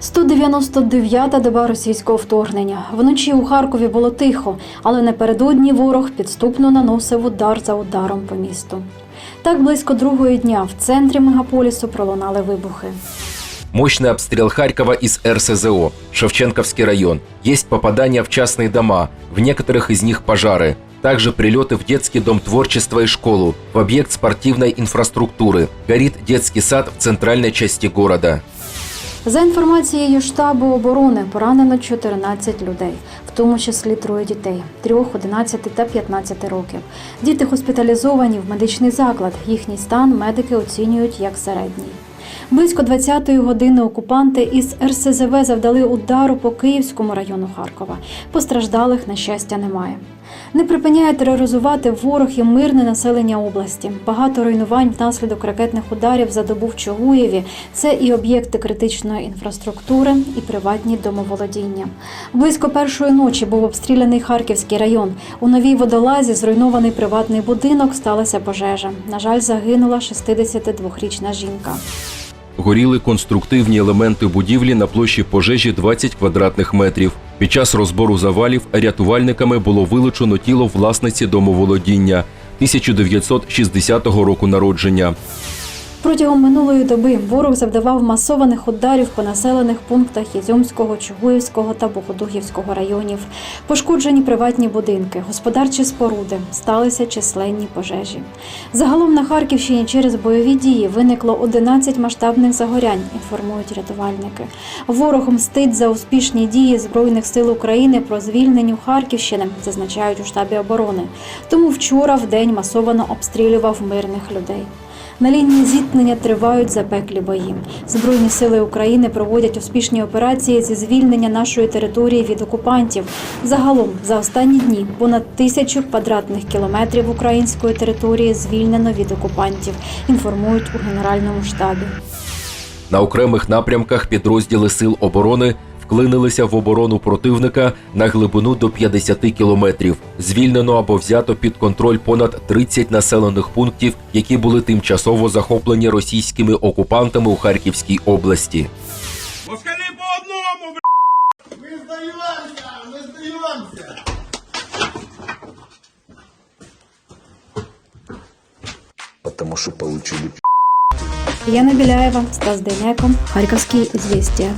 199-та доба російського вторгнення. Вночі у Харкові було тихо, але напередодні ворог підступно наносив удар за ударом по місту. Так близько другої дня в центрі мегаполісу пролунали вибухи. Мощный обстрел Харькова из РСЗО, Шевченковский район. Есть попадания в частные дома, в некоторых из них пожары. Также прилеты в детский дом творчества и школу, в объект спортивной инфраструктуры. Горит детский сад в центральной части города. За інформацією штабу оборони, поранено 14 людей, в тому числі троє дітей 3, 11 та 15 років. Діти госпіталізовані в медичний заклад. Їхній стан медики оцінюють як середній. Близько 20-ї години окупанти із РСЗВ завдали удару по Київському району Харкова. Постраждалих, на щастя, немає. Не припиняє тероризувати ворог і мирне населення області. Багато руйнувань внаслідок ракетних ударів за добу в Чугуєві. Це і об'єкти критичної інфраструктури, і приватні домоволодіння. Близько першої ночі був обстріляний Харківський район. У новій водолазі зруйнований приватний будинок сталася пожежа. На жаль, загинула 62-річна жінка. Горіли конструктивні елементи будівлі на площі пожежі 20 квадратних метрів. Під час розбору завалів рятувальниками було вилучено тіло власниці домоволодіння 1960 року народження. Протягом минулої доби ворог завдавав масованих ударів по населених пунктах Ізюмського, Чугуївського та Богодугівського районів. Пошкоджені приватні будинки, господарчі споруди, сталися численні пожежі. Загалом на Харківщині через бойові дії виникло 11 масштабних загорянь, інформують рятувальники. Ворог мстить за успішні дії Збройних сил України про звільненню Харківщини, зазначають у штабі оборони. Тому вчора в день масовано обстрілював мирних людей. На лінії зіткнення тривають запеклі бої. Збройні сили України проводять успішні операції зі звільнення нашої території від окупантів. Загалом за останні дні понад тисячу квадратних кілометрів української території звільнено від окупантів. Інформують у генеральному штабі. На окремих напрямках підрозділи сил оборони вклинилися в оборону противника на глибину до 50 кілометрів. Звільнено або взято під контроль понад 30 населених пунктів, які були тимчасово захоплені російськими окупантами у Харківській області. Москалі по одному! Ми здаємося! Ми здаємося! потому что получили Яна Біляєва, Стас Дейнеко, Харківські звістя.